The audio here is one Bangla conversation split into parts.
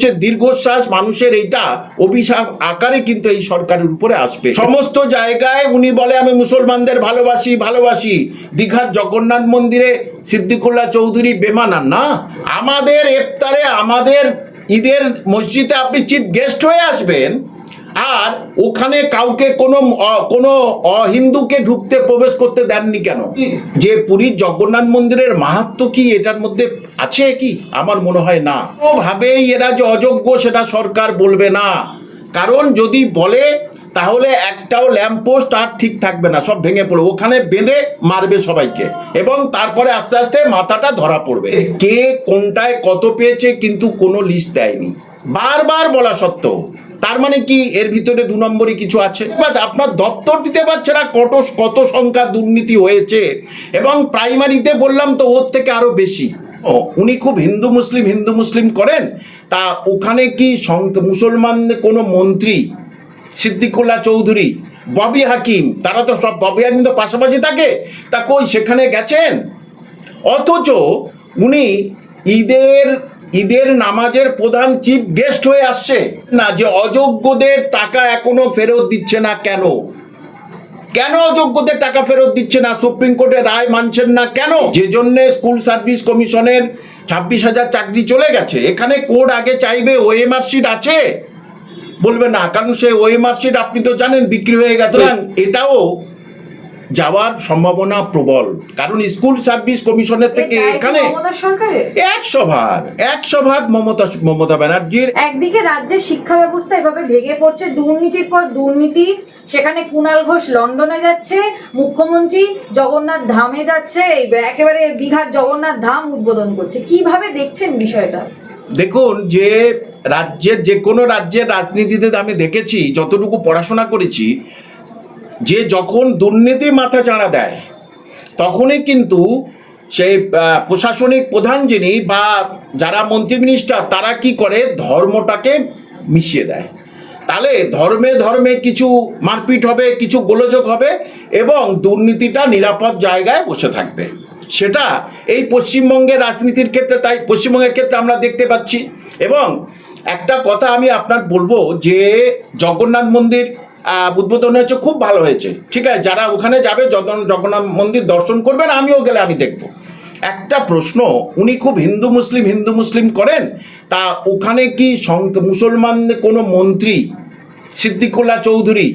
সে দীর্ঘশ্বাস মানুষের এইটা অভিশাপ আকারে কিন্তু এই সরকারের উপরে আসবে। সমস্ত জায়গায় উনি বলে, আমি মুসলমানদের ভালোবাসি ভালোবাসি। দীঘার জগন্নাথ মন্দিরে সিদ্দিকুল্লাহ চৌধুরী বেমানান, না? আমাদের ইফতারে, আমাদের ঈদের মসজিদে আপনি চিফ গেস্ট হয়ে আসবেন আর ওখানে কাউকে কোনো কোনো অহিন্দুকে ঢুকতে প্রবেশ করতে দেননি কেন? যে পুরীর জগন্নাথ মন্দিরের মাহাত্ম কি? এটার মধ্যে আছে কি? আমার মনে হয় না। ভাবেই এরা যে অযোগ্য সেটা সরকার বলবে না। কারণ যদি বলে, তাহলে একটাও ল্যাম্পপোস্ট আর ঠিক থাকবে না, সব ভেঙে পড়বে। ওখানে বেঁধে মারবে সবাইকে এবং তারপরে আস্তে আস্তে মাথাটা ধরা পড়বে। কে কোনটায় কত পেয়েছে কিন্তু কোনো লিস্ট দেয়নি। বারবার বলা সত্ত্বেও। তার মানে কি এর ভিতরে দু নম্বরই কিছু আছে? আপনার দপ্তর দিতে পারছে না কত কত সংখ্যা দুর্নীতি হয়েছে। এবং প্রাইমারিতে বললাম তো ওর থেকে আরও বেশি। উনি খুব হিন্দু মুসলিম হিন্দু মুসলিম করেন? তা ওখানে কি মুসলমান কোনো মন্ত্রী? সিদ্দিকুল্লাহ চৌধুরী, ববি হাকিম, তারা তো সব ববি হাকিম তো পাশাপাশি থাকে? তা কই, সেখানে গেছেন? অথচ উনি ঈদের ঈদের নামাজের প্রধান চিফ গেস্ট হয়ে আসছে। না, যে অযোগ্যদের টাকা এখনও ফেরত দিচ্ছে না কেন? কেন অযোগ্যদের টাকা ফেরত দিচ্ছে না? সুপ্রিম কোর্টের রায় মানছেন না কেন? যে জন্য স্কুল সার্ভিস কমিশনের ছাব্বিশ হাজার চাকরি চলে গেছে। এখানে কোর্ট আগে চাইবে ওএমআর শিট আছে? বলবে না কারণ সেই ওএমআর শিট আপনি তো জানেন বিক্রি হয়ে গেছে। এটাও যাওয়ার সম্ভাবনা প্রবল। কারণ স্কুল সার্ভিস কমিশনের থেকে এখানে একশো ভাগ একশো ভাগ মমতা মমতা ব্যানার্জির একদিকে রাজ্যের শিক্ষা ব্যবস্থা এভাবে ভেঙে পড়ছে দুর্নীতির পর দুর্নীতি সেখানে কুণাল ঘোষ লন্ডনে যাচ্ছে, মুখ্যমন্ত্রী জগন্নাথ ধামে যাচ্ছে, এই একেবারে দীঘার জগন্নাথ ধাম উদ্বোধন করছে। কীভাবে দেখছেন বিষয়টা? দেখুন, যে রাজ্যের, যে কোনো রাজ্যের রাজনীতিতে আমি দেখেছি, যতটুকু পড়াশোনা করেছি, যে যখন দুর্নীতি মাথা চাড়া দেয়, তখনই কিন্তু সেই প্রশাসনিক প্রধান যিনি বা যারা মন্ত্রী মিনিস্টার তারা কি করে ধর্মটাকে মিশিয়ে দেয়। তাহলে ধর্মে ধর্মে কিছু মারপিট হবে, কিছু গোলযোগ হবে এবং দুর্নীতিটা নিরাপদ জায়গায় বসে থাকবে। সেটা এই পশ্চিমবঙ্গের রাজনীতির ক্ষেত্রে, তাই পশ্চিমবঙ্গের ক্ষেত্রে আমরা দেখতে পাচ্ছি। এবং একটা কথা আমি আপনার বলব যে জগন্নাথ মন্দির উদ্বোধন হয়েছে, খুব ভালো হয়েছে। ঠিক আছে, যারা ওখানে যাবে জগন্নাথ মন্দির দর্শন করবেন, আমিও গেলে আমি দেখব। একটা প্রশ্ন, উনি খুব হিন্দু মুসলিম হিন্দু মুসলিম করেন, তা ওখানে কি মুসলমান কোনো মন্ত্রী, সিদ্দিকুল্লাহ চৌধুরী,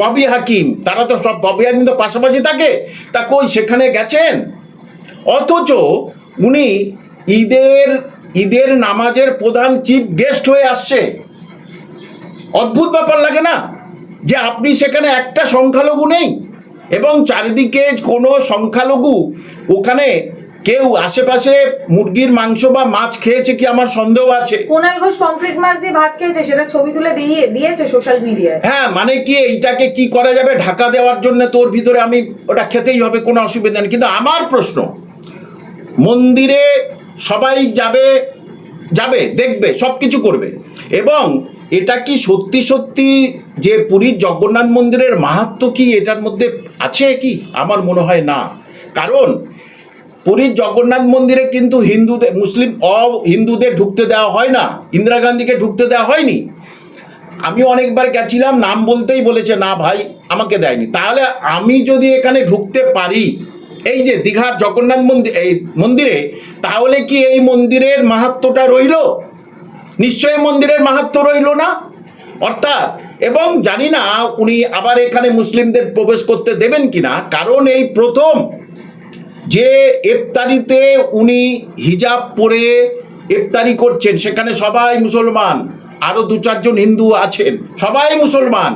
ববি হাকিম, তারা তো সব ববি হাকিম তো পাশাপাশি থাকে, তা কই সেখানে গেছেন? অথচ উনি ঈদের ঈদের নামাজের প্রধান চিফ গেস্ট হয়ে আসছে। অদ্ভুত ব্যাপার লাগে না? যে আপনি সেখানে একটা সংখ্যালঘু নেই, এবং চারিদিকে কোনো সংখ্যালঘু ওখানে কেউ আশেপাশে মুরগির মাংস বা মাছ খেয়েছে কি আমার সন্দেহ আছে? কুণাল ঘোষ পমফ্রেট মাছ দিয়ে ভাত খেয়েছে সেটা ছবি তুলে দিয়ে দিয়েছে সোশ্যাল মিডিয়ায় হ্যাঁ মানে কি এইটাকে কি করা যাবে? ঢাকা দেওয়ার জন্য তোর ভিতরে আমি ওটা খেতেই হবে কোনো অসুবিধা নেই। কিন্তু আমার প্রশ্ন মন্দিরে সবাই যাবে যাবে দেখবে সব কিছু করবে। এবং এটা কি সত্যি সত্যি যে পুরীর জগন্নাথ মন্দিরের মাহাত্ম কি এটার মধ্যে আছে কি? আমার মনে হয় না। কারণ পুরীর জগন্নাথ মন্দিরে কিন্তু হিন্দুদের মুসলিম অ হিন্দুদের ঢুকতে দেওয়া হয় না। ইন্দিরা গান্ধীকে ঢুকতে দেওয়া হয়নি। আমি অনেকবার গেছিলাম, নাম বলতেই বলেছে, না ভাই, আমাকে দেয়নি। তাহলে আমি যদি এখানে ঢুকতে পারি, এই যে দীঘার জগন্নাথ মন্দির এই মন্দিরে, তাহলে কি এই মন্দিরের মাহাত্মটা রইল? নিশ্চয়ই মন্দিরের মাহাত্ম রইল না? অর্থাৎ, এবং জানি না উনি আবার এখানে মুসলিমদের প্রবেশ করতে দেবেন কিনা, কারণ এই প্রথম যে ইফতারিতে উনি হিজাব পরে ইফতারি করছেন, সেখানে সবাই মুসলমান আরও দু চারজন হিন্দু আছেন, সবাই মুসলমান।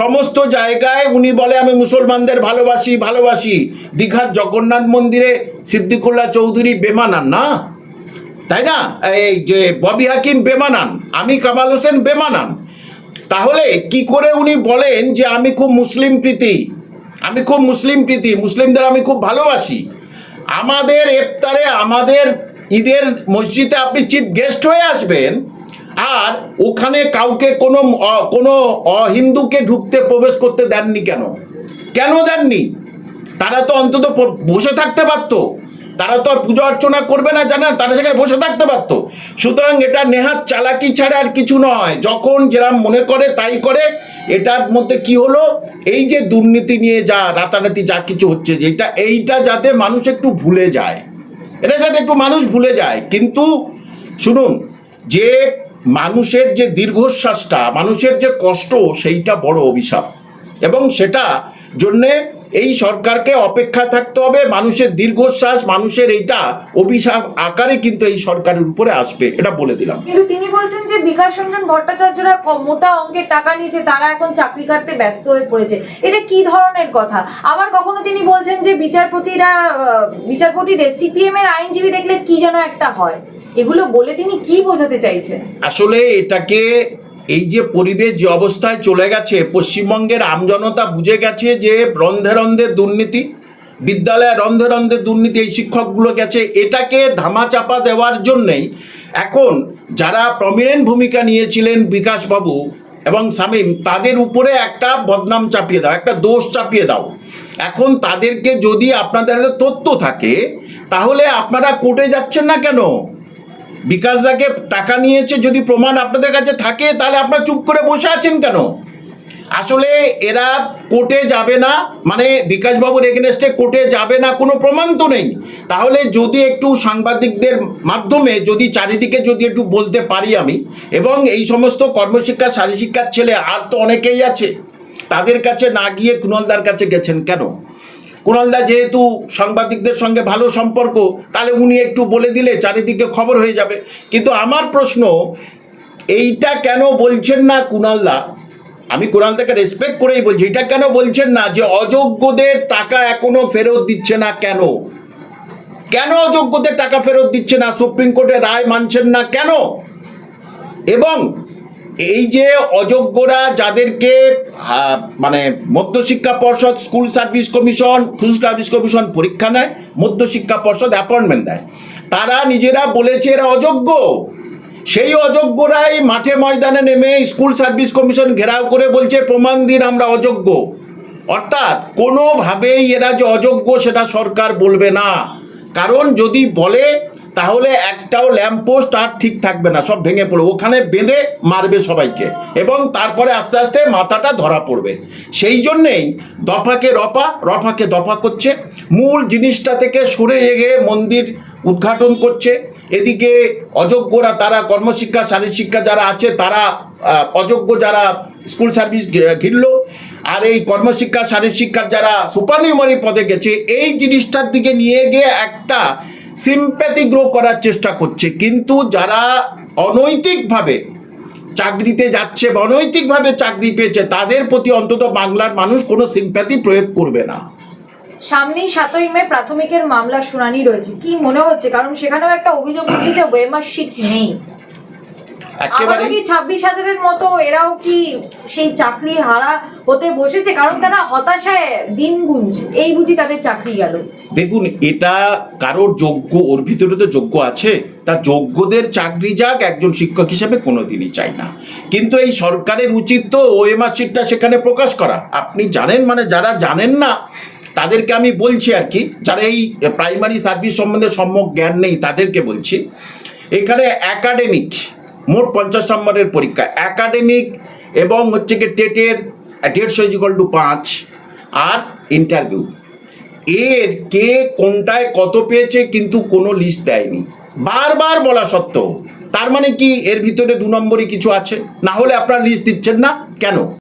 সমস্ত জায়গায় উনি বলে, আমি মুসলমানদের ভালোবাসি ভালোবাসি। দীঘার জগন্নাথ মন্দিরে সিদ্দিকুল্লাহ চৌধুরী বেমানান না? তাই না? এই যে ববি হাকিম বেমানান, আমি কামাল হোসেন বেমানান। তাহলে কি করে উনি বলেন যে, আমি খুব মুসলিম প্রীতি, আমি খুব মুসলিম প্রীতি, মুসলিমদের আমি খুব ভালোবাসি। আমাদের ইফতারে, আমাদের ঈদের মসজিদে আপনি চিফ গেস্ট হয়ে আসবেন, আর ওখানে কাউকে কোনো কোনো অহিন্দুকে ঢুকতে, প্রবেশ করতে দেননি কেন? কেন দেননি? তারা তো অন্তত বসে থাকতে পারতো। তারা তো আর পুজো অর্চনা করবে না, জানেন? তারা সেখানে বসে থাকতে পারতো। সুতরাং এটা নেহাত চালাকি ছাড়া আর কিছু নয়। যখন যেরাম মনে করে, তাই করে। এটার মধ্যে কি হলো? এই যে দুর্নীতি নিয়ে যা, রাতারাতি যা কিছু হচ্ছে, যেটা, এইটা যাতে মানুষ একটু ভুলে যায়। এটা যাতে একটু মানুষ ভুলে যায়। কিন্তু শুনুন, যে মানুষের যে দীর্ঘশ্বাসটা, মানুষের যে কষ্ট, সেইটা বড় অভিশাপ। এবং সেটা জন্যে এই সরকারকে অপেক্ষা থাকতে হবে। মানুষের দীর্ঘশ্বাস মানুষের এইটা অভিশাপ আকারে কিন্তু এই সরকারের উপরে আসবে এটা বলে দিলাম। কিন্তু তিনি বলছেন যে বিকাশ রঞ্জন ভট্টাচার্যরা মোটা অঙ্কের টাকা নিয়েছে তারা এখন চাকরি কাটতে ব্যস্ত হয়ে পড়েছে। এটা কি ধরনের কথা? আবার কখনো তিনি বলছেন যে বিচারপতিরা বিচারপতিদের সিপিএম এর আইনজীবী দেখলে কি যেন একটা হয়? এগুলো বলে তিনি কি বোঝাতে চাইছেন? আসলে এটাকে এই যে পরিবেশ যে অবস্থায় চলে গেছে, পশ্চিমবঙ্গের আমজনতা বুঝে গেছে যে রন্ধে রন্ধে দুর্নীতি, বিদ্যালয়ে রন্ধে রন্ধে দুর্নীতি এই শিক্ষকগুলো গেছে, এটাকে ধামাচাপা দেওয়ার জন্যেই এখন যারা প্রমিনেন্ট ভূমিকা নিয়েছিলেন বিকাশবাবু এবং শামীম, তাদের উপরে একটা বদনাম চাপিয়ে দাও, একটা দোষ চাপিয়ে দাও। এখন তাদেরকে যদি আপনাদের তথ্য থাকে, তাহলে আপনারা কোর্টে যাচ্ছেন না কেন? বিকাশ দাকে টাকা নিয়েছে যদি প্রমাণ আপনাদের কাছে থাকে, তাহলে আপনারা চুপ করে বসে আছেন কেন? আসলে এরা কোর্টে যাবে না মানে বিকাশবাবুর এগেনস্টে কোর্টে যাবে না, কোনো প্রমাণ তো নেই। তাহলে যদি একটু সাংবাদিকদের মাধ্যমে, যদি চারিদিকে যদি একটু বলতে পারি আমি, এবং এই সমস্ত কর্মশিক্ষা, শারীরশিক্ষার ছেলে, আর তো অনেকেই আছে, তাদের কাছে না গিয়ে কুণলদার কাছে গেছেন কেন? কুণালদা যেহেতু সাংবাদিকদের সঙ্গে ভালো সম্পর্ক, তাহলে উনি একটু বলে দিলে চারিদিকে খবর হয়ে যাবে। কিন্তু আমার প্রশ্ন, এইটা কেন বলছেন না কুণালদা? আমি কুণালদাকে রেসপেক্ট করেই বলছি, এটা কেন বলছেন না যে অযোগ্যদের টাকা এখনও ফেরত দিচ্ছে না কেন? কেন অযোগ্যদের টাকা ফেরত দিচ্ছে না? সুপ্রিম কোর্টের রায় মানছেন না কেন? এবং এই যে অযোগ্যরা যাদেরকে মানে Madhyashiksha Parshad, school service commission school service commission পরীক্ষা নেয়, মধ্যশিক্ষা পর্ষদ অ্যাপয়েন্টমেন্ট দেয়। তারা নিজেরা বলেছে এরা অযোগ্য। সেই অযোগ্যরাই মাঠে ময়দানে নেমে স্কুল সার্ভিস কমিশন ঘেরাও করে বলছে, প্রমাণ দিন আমরা অযোগ্য। অর্থাৎ কোনোভাবেই এরা যে অযোগ্য সেটা সরকার বলবে না। কারণ যদি বলে তাহলে একটাও ল্যাম্পপোস্ট আর ঠিক থাকবে না, সব ভেঙে পড়বে। ওখানে বেঁধে মারবে সবাইকে এবং তারপরে আস্তে আস্তে মাথাটা ধরা পড়বে। সেই জন্যেই দফাকে রফা, রফাকে দফা করছে। মূল জিনিসটা থেকে সরে গিয়ে মন্দির উদ্ঘাটন করছে। এদিকে অযোগ্যরা তারা কর্মশিক্ষা শারীরশিক্ষা যারা আছে, তারা অযোগ্য যারা স্কুল সার্ভিস ঘিরল, আর এই কর্মশিক্ষা শারীরশিক্ষার যারা সুপারনিউমারি পদে গেছে, এই জিনিসটার দিকে নিয়ে গিয়ে একটা সিম্প্যাথি গ্রো করার চেষ্টা করছে। কিন্তু যারা অনৈতিকভাবে চাকরিতে যাচ্ছে বা অনৈতিকভাবে চাকরি পেয়েছে, তাদের প্রতি অন্তত বাংলার মানুষ কোনো সিম্প্যাথি প্রয়োগ করবে না। সামনেই সাতই মে প্রাথমিকের মামলা শুনানি রয়েছে। কি মনে হচ্ছে? কারণ সেখানেও একটা অভিযোগ হচ্ছে যে ওয়েমার শিট নেই। একেবারে কি ছাব্বিশ হাজারের মতো এরাও কি সেই চাকরি হারা হতে বসেছে? কারণ তারা হতাশায় দিন গুনছে। এই বুঝি তাদের চাকরি গেল। দেখুন এটা কারোর যোগ্য ওর ভিতরে তো যোগ্য আছে। তা যোগ্যদের চাকরি যাক একজন শিক্ষক হিসেবে কোনোদিনই চাই না। কিন্তু এই সরকারের উচিত তো ওএমআর সিটটা সেখানে প্রকাশ করা। আপনি জানেন মানে যারা জানেন না তাদেরকে আমি বলছি আর কি। যারা এই প্রাইমারি সার্ভিস সম্বন্ধে সম্যক জ্ঞান নেই তাদেরকে বলছি। এখানে একাডেমিক মোট পঞ্চাশ নম্বরের পরীক্ষা। একাডেমিক এবং হচ্ছে কি টেটের দেড়শো ইজিকল টু পাঁচ আর ইন্টারভিউ এর কে কোনটায় কত পেয়েছে কিন্তু কোনো লিস্ট দেয়নি। বারবার বলা সত্ত্বেও। তার মানে কি এর ভিতরে দু নম্বরই কিছু আছে? না হলে আপনারা লিস্ট দিচ্ছেন না। কেন?